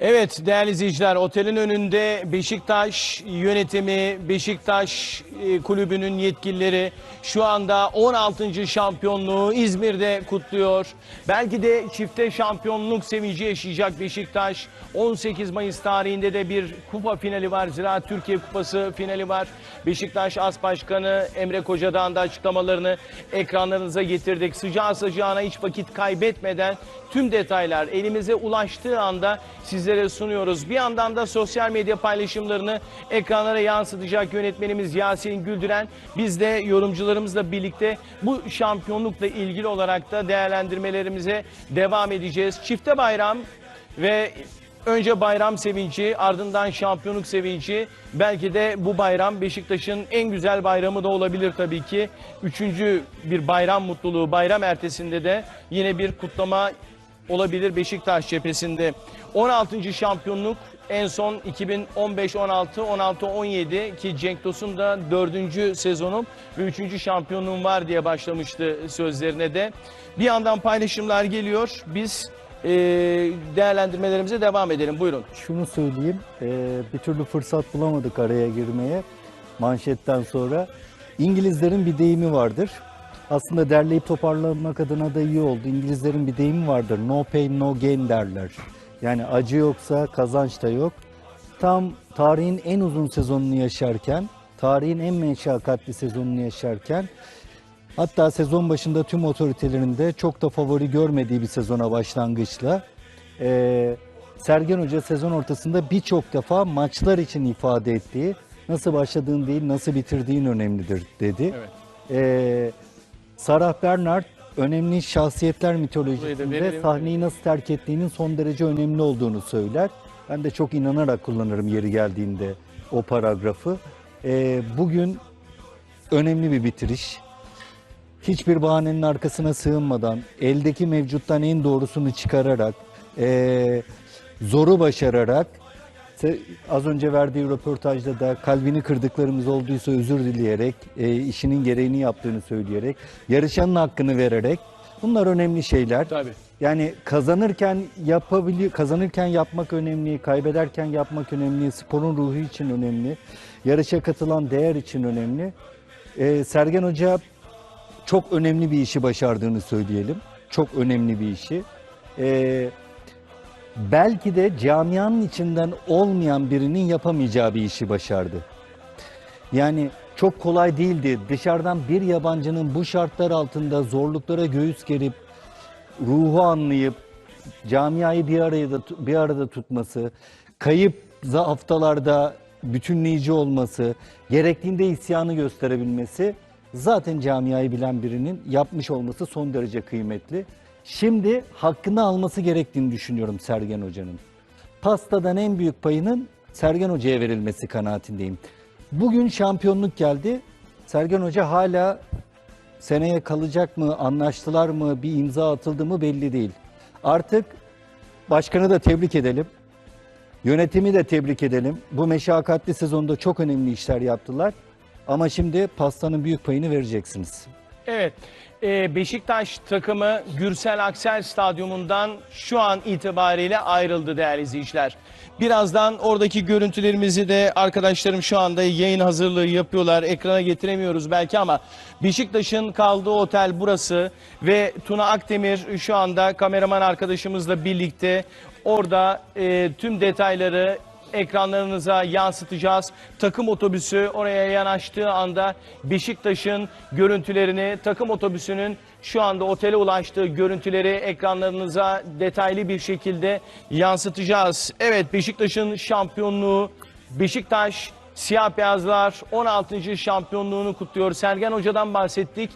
Evet değerli izleyiciler otelin önünde Beşiktaş yönetimi, Beşiktaş e, kulübünün yetkilileri şu anda 16. şampiyonluğu İzmir'de kutluyor. Belki de çifte şampiyonluk sevinci yaşayacak Beşiktaş. 18 Mayıs tarihinde de bir kupa finali var. Ziraat Türkiye Kupası finali var. Beşiktaş As Başkanı Emre Koca'dan da açıklamalarını ekranlarınıza getirdik. Sıcağı sıcağına hiç vakit kaybetmeden tüm detaylar elimize ulaştığı anda sizlere sunuyoruz. Bir yandan da sosyal medya paylaşımlarını ekranlara yansıtacak yönetmenimiz Yasin Güldüren. Biz de yorumcularımızla birlikte bu şampiyonlukla ilgili olarak da değerlendirmelerimize devam edeceğiz. Çifte bayram ve Önce bayram sevinci, ardından şampiyonluk sevinci. Belki de bu bayram Beşiktaş'ın en güzel bayramı da olabilir tabii ki. Üçüncü bir bayram mutluluğu, bayram ertesinde de yine bir kutlama olabilir Beşiktaş cephesinde. 16. şampiyonluk en son 2015-16, 16-17 ki Cenk Tosun da 4. sezonum ve 3. şampiyonluğum var diye başlamıştı sözlerine de. Bir yandan paylaşımlar geliyor. Biz e, değerlendirmelerimize devam edelim. Buyurun. Şunu söyleyeyim, e, bir türlü fırsat bulamadık araya girmeye manşetten sonra. İngilizlerin bir deyimi vardır. Aslında derleyip toparlamak adına da iyi oldu. İngilizlerin bir deyimi vardır. No pain no gain derler. Yani acı yoksa kazanç da yok. Tam tarihin en uzun sezonunu yaşarken, tarihin en meşakkatli sezonunu yaşarken Hatta sezon başında tüm otoritelerin de çok da favori görmediği bir sezona başlangıçla eee, Sergen Hoca sezon ortasında birçok defa maçlar için ifade ettiği nasıl başladığın değil nasıl bitirdiğin önemlidir dedi. Evet. Eee, Sarah Bernard önemli şahsiyetler mitolojisinde sahneyi nasıl terk ettiğinin son derece önemli olduğunu söyler. Ben de çok inanarak kullanırım yeri geldiğinde o paragrafı. Eee, bugün önemli bir bitiriş hiçbir bahanenin arkasına sığınmadan, eldeki mevcuttan en doğrusunu çıkararak, eee, zoru başararak, az önce verdiği röportajda da kalbini kırdıklarımız olduysa özür dileyerek, eee, işinin gereğini yaptığını söyleyerek, yarışanın hakkını vererek, bunlar önemli şeyler. Tabii. Yani kazanırken yapabiliyor, kazanırken yapmak önemli, kaybederken yapmak önemli, sporun ruhu için önemli, yarışa katılan değer için önemli. Eee, Sergen Hoca çok önemli bir işi başardığını söyleyelim. Çok önemli bir işi. Ee, belki de camianın içinden olmayan birinin yapamayacağı bir işi başardı. Yani çok kolay değildi. Dışarıdan bir yabancının bu şartlar altında zorluklara göğüs gerip ruhu anlayıp camiayı bir arada bir arada tutması, kayıp haftalarda bütünleyici olması, gerektiğinde isyanı gösterebilmesi zaten camiayı bilen birinin yapmış olması son derece kıymetli. Şimdi hakkını alması gerektiğini düşünüyorum Sergen Hoca'nın. Pastadan en büyük payının Sergen Hoca'ya verilmesi kanaatindeyim. Bugün şampiyonluk geldi. Sergen Hoca hala seneye kalacak mı, anlaştılar mı, bir imza atıldı mı belli değil. Artık başkanı da tebrik edelim. Yönetimi de tebrik edelim. Bu meşakkatli sezonda çok önemli işler yaptılar. Ama şimdi pastanın büyük payını vereceksiniz. Evet, Beşiktaş takımı Gürsel Aksel Stadyumundan şu an itibariyle ayrıldı değerli izleyiciler. Birazdan oradaki görüntülerimizi de arkadaşlarım şu anda yayın hazırlığı yapıyorlar. Ekrana getiremiyoruz belki ama Beşiktaş'ın kaldığı otel burası ve Tuna Akdemir şu anda kameraman arkadaşımızla birlikte orada e, tüm detayları ekranlarınıza yansıtacağız. Takım otobüsü oraya yanaştığı anda Beşiktaş'ın görüntülerini, takım otobüsünün şu anda otele ulaştığı görüntüleri ekranlarınıza detaylı bir şekilde yansıtacağız. Evet Beşiktaş'ın şampiyonluğu, Beşiktaş siyah beyazlar 16. şampiyonluğunu kutluyor. Sergen Hoca'dan bahsettik.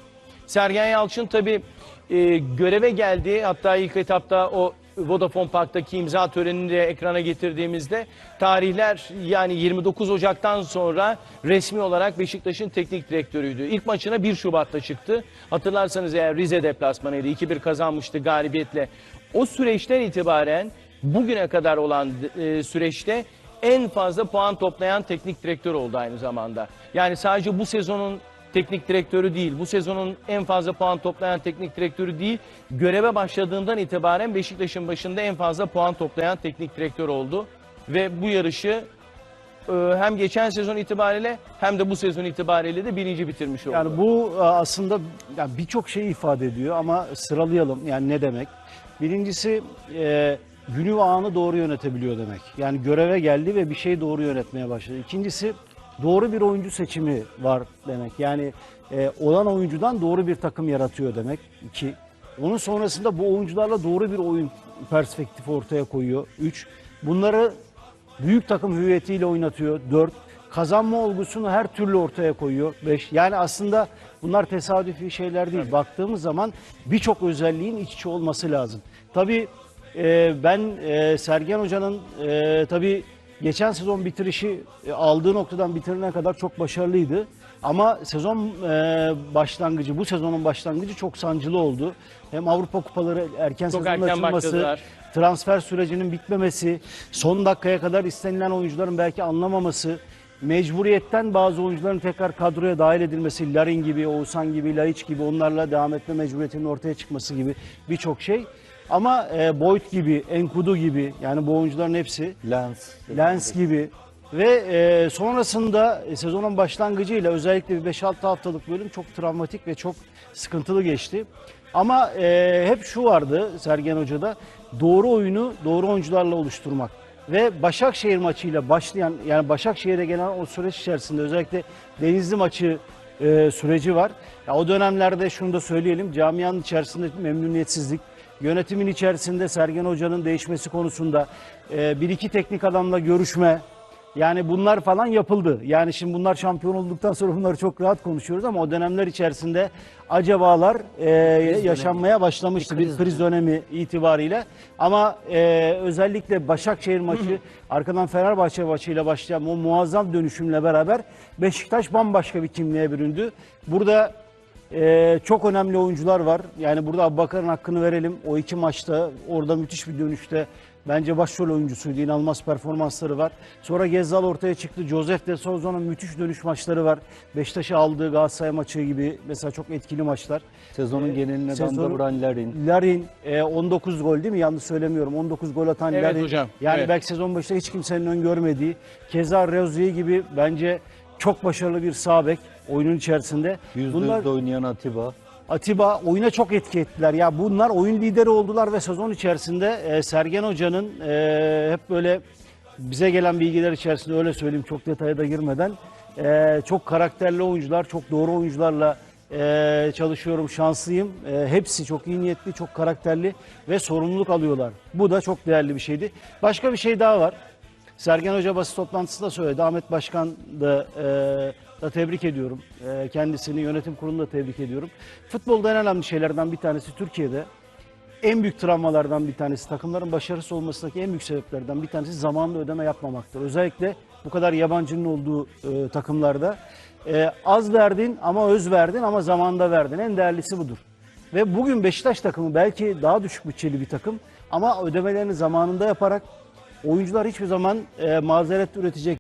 Sergen Yalçın tabii e, göreve geldi. Hatta ilk etapta o Vodafone Park'taki imza törenini de ekrana getirdiğimizde tarihler yani 29 Ocak'tan sonra resmi olarak Beşiktaş'ın teknik direktörüydü. İlk maçına 1 Şubat'ta çıktı. Hatırlarsanız eğer Rize deplasmanıydı. 2-1 kazanmıştı galibiyetle. O süreçten itibaren bugüne kadar olan e, süreçte en fazla puan toplayan teknik direktör oldu aynı zamanda. Yani sadece bu sezonun teknik direktörü değil. Bu sezonun en fazla puan toplayan teknik direktörü değil. Göreve başladığından itibaren Beşiktaş'ın başında en fazla puan toplayan teknik direktör oldu. Ve bu yarışı e, hem geçen sezon itibariyle hem de bu sezon itibariyle de birinci bitirmiş oldu. Yani bu e, aslında birçok şeyi ifade ediyor ama sıralayalım yani ne demek? Birincisi e, günü ve anı doğru yönetebiliyor demek. Yani göreve geldi ve bir şeyi doğru yönetmeye başladı. İkincisi doğru bir oyuncu seçimi var demek. Yani e, olan oyuncudan doğru bir takım yaratıyor demek. İki. Onun sonrasında bu oyuncularla doğru bir oyun perspektifi ortaya koyuyor. Üç. Bunları büyük takım hüviyetiyle oynatıyor. 4. Kazanma olgusunu her türlü ortaya koyuyor. 5. Yani aslında bunlar tesadüfi şeyler değil. Baktığımız zaman birçok özelliğin iç içe olması lazım. Tabii e, ben e, Sergen Hoca'nın e, tabii geçen sezon bitirişi e, aldığı noktadan bitirene kadar çok başarılıydı. Ama sezon e, başlangıcı, bu sezonun başlangıcı çok sancılı oldu. Hem Avrupa kupaları erken Çok sezonun erken açılması, başladılar. transfer sürecinin bitmemesi, son dakikaya kadar istenilen oyuncuların belki anlamaması, mecburiyetten bazı oyuncuların tekrar kadroya dahil edilmesi, Larin gibi, Oğuzhan gibi, Laiç gibi onlarla devam etme mecburiyetinin ortaya çıkması gibi birçok şey. Ama e, Boyd gibi, Enkudu gibi yani bu oyuncuların hepsi Lens. Lens gibi ve e, sonrasında e, sezonun başlangıcıyla özellikle bir 5-6 haftalık bölüm çok travmatik ve çok sıkıntılı geçti. Ama e, hep şu vardı Sergen Hoca'da doğru oyunu doğru oyuncularla oluşturmak. Ve Başakşehir maçıyla başlayan yani Başakşehir'e gelen o süreç içerisinde özellikle Denizli maçı e, süreci var. Ya o dönemlerde şunu da söyleyelim camianın içerisinde memnuniyetsizlik, yönetimin içerisinde Sergen Hoca'nın değişmesi konusunda e, bir iki teknik adamla görüşme, yani bunlar falan yapıldı. Yani şimdi bunlar şampiyon olduktan sonra bunları çok rahat konuşuyoruz ama o dönemler içerisinde acabalar e, yaşanmaya başlamıştı bir kriz dönemi itibariyle. Ama e, özellikle Başakşehir maçı arkadan Fenerbahçe maçıyla başlayan o muazzam dönüşümle beraber Beşiktaş bambaşka bir kimliğe büründü. Burada ee, çok önemli oyuncular var. Yani burada Abubakar'ın hakkını verelim. O iki maçta orada müthiş bir dönüşte bence başrol oyuncusuydu. İnanılmaz performansları var. Sonra Gezzal ortaya çıktı. Joseph de Souza'nın müthiş dönüş maçları var. Beşiktaş'ı aldığı Galatasaray maçı gibi mesela çok etkili maçlar. Sezonun geneline sezon- damga vuran Larin. Larin e, 19 gol değil mi? Yanlış söylemiyorum. 19 gol atan Evet Larin. hocam, Yani evet. belki sezon başında hiç kimsenin öngörmediği. Keza Rezier gibi bence çok başarılı bir sağ bek oyunun içerisinde. Yüzde Bunlar yüzde oynayan Atiba. Atiba oyuna çok etki ettiler. Ya bunlar oyun lideri oldular ve sezon içerisinde e, Sergen Hoca'nın e, hep böyle bize gelen bilgiler içerisinde öyle söyleyeyim çok detaya da girmeden e, çok karakterli oyuncular, çok doğru oyuncularla e, çalışıyorum, şanslıyım. E, hepsi çok iyi niyetli, çok karakterli ve sorumluluk alıyorlar. Bu da çok değerli bir şeydi. Başka bir şey daha var. Sergen Hoca basın toplantısında söyledi. Ahmet Başkan da, e, da tebrik ediyorum. E, kendisini yönetim kurulunu da tebrik ediyorum. Futbolda en önemli şeylerden bir tanesi Türkiye'de en büyük travmalardan bir tanesi, takımların başarısız olmasındaki en büyük sebeplerden bir tanesi zamanında ödeme yapmamaktır. Özellikle bu kadar yabancının olduğu e, takımlarda e, az verdin ama öz verdin ama zamanda verdin. En değerlisi budur. Ve bugün Beşiktaş takımı belki daha düşük bütçeli bir takım ama ödemelerini zamanında yaparak oyuncular hiçbir zaman e, mazeret üretecek